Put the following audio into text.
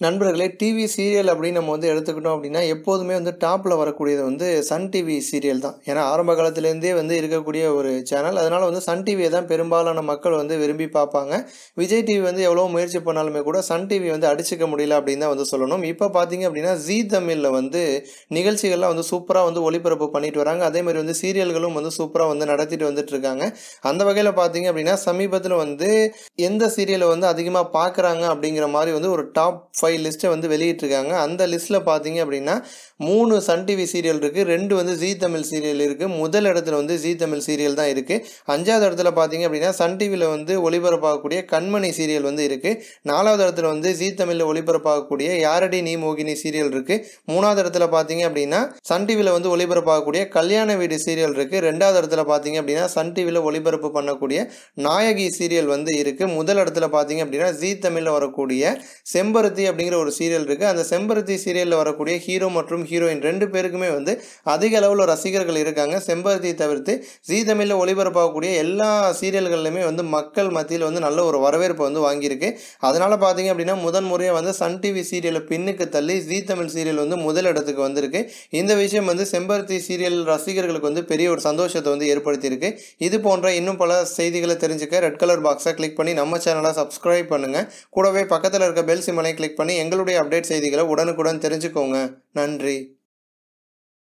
நண்பர்களே TV serial அப்படின்னு நம்ம வந்து எடுத்துக்கிட்டோம் அப்படின்னா எப்போதுமே வந்து டாப்பில் வரக்கூடியது வந்து சன் டிவி சீரியல் தான். ஏன்னா ஆரம்ப காலத்துலேருந்தே வந்து இருக்கக்கூடிய ஒரு சேனல் அதனால் வந்து சன் டிவியை தான் பெரும்பாலான மக்கள் வந்து விரும்பி பார்ப்பாங்க. விஜய் டிவி வந்து எவ்வளோ முயற்சி பண்ணாலுமே கூட சன் டிவி வந்து அடிச்சுக்க முடியல அப்படின்னு தான் வந்து சொல்லணும். இப்போ பார்த்தீங்க அப்படின்னா ஜீ தமிழில் வந்து நிகழ்ச்சிகள்லாம் வந்து சூப்பராக வந்து ஒளிபரப்பு பண்ணிட்டு வராங்க. அதே மாதிரி வந்து சீரியல்களும் வந்து சூப்பராக வந்து நடத்திட்டு வந்துட்டு இருக்காங்க. அந்த வகையில் பார்த்தீங்க அப்படின்னா சமீபத்தில் வந்து எந்த சீரியலை வந்து அதிகமாக பார்க்குறாங்க அப்படிங்கிற மாதிரி வந்து ஒரு டாப் ஃபைவ் லிஸ்ட்டை வந்து வெளியிட்டிருக்காங்க. அந்த லிஸ்ட்டில் பார்த்தீங்க அப்படின்னா மூணு சன் டிவி சீரியல் இருக்குது ரெண்டு வந்து ஜீ தமிழ் சீரியல் இருக்குது முதல் இடத்துல வந்து ஜீ தமிழ் சீரியல் தான் இருக்குது அஞ்சாவது இடத்துல பார்த்தீங்க அப்படின்னா சன் டிவியில் வந்து ஒளிபரப்பாகக்கூடிய கண்மணி சீரியல் வந்து இருக்குது நாலாவது இடத்துல வந்து ஜீ தமிழில் ஒளிபரப்பாகக்கூடிய யாரடி நீ மோகினி சீரியல் இருக்குது மூணாவது இடத்துல பார்த்தீங்க அப்படின்னா சன் டிவியில் வந்து ஒளிபரப்பாகக்கூடிய கல்யாண வீடு சீரியல் இருக்குது ரெண்டாவது இடத்துல பார்த்தீங்க அப்படின்னா சன் டிவியில் ஒளிபரப்பு பண்ணக்கூடிய நாயகி சீரியல் வந்து இருக்குது முதல் இடத்துல பார்த்தீங்க அப்படின்னா ஜீ தமிழில் வரக்கூடிய செம்பருத்தி அப்படிங்கிற ஒரு சீரியல் இருக்குது அந்த செம்பருத்தி சீரியலில் வரக்கூடிய ஹீரோ மற்றும் ஹீரோயின் ரெண்டு பேருக்குமே வந்து அதிக அளவில் ரசிகர்கள் இருக்காங்க. செம்பருத்தியை தவிர்த்து ஜீ தமிழில் ஒளிபரப்பாகக்கூடிய எல்லா சீரியல்கள்லையுமே வந்து மக்கள் மத்தியில் வந்து நல்ல ஒரு வரவேற்பு வந்து வாங்கியிருக்கு. அதனால் பார்த்தீங்க அப்படின்னா முதன் முறையாக வந்து சன் டிவி சீரியலை பின்னுக்கு தள்ளி ஜீ தமிழ் சீரியல் வந்து முதல் இடத்துக்கு வந்திருக்கு. இந்த விஷயம் வந்து செம்பருத்தி சீரியல் ரசிகர்களுக்கு வந்து பெரிய ஒரு சந்தோஷத்தை வந்து ஏற்படுத்தியிருக்கு. இது போன்ற இன்னும் பல செய்திகளை தெரிஞ்சுக்க ரெட் கலர் பாக்ஸை கிளிக் பண்ணி நம்ம சேனலை சப்ஸ்கிரைப் பண்ணுங்கள் கூடவே பக்கத்தில் இருக்க பெல் சிம்மலை கிளிக் பண்ணி எங்களுடைய அப்டேட் செய்திகளை உடனுக்குடன் தெரிஞ்சுக்கோங்க. நன்றி.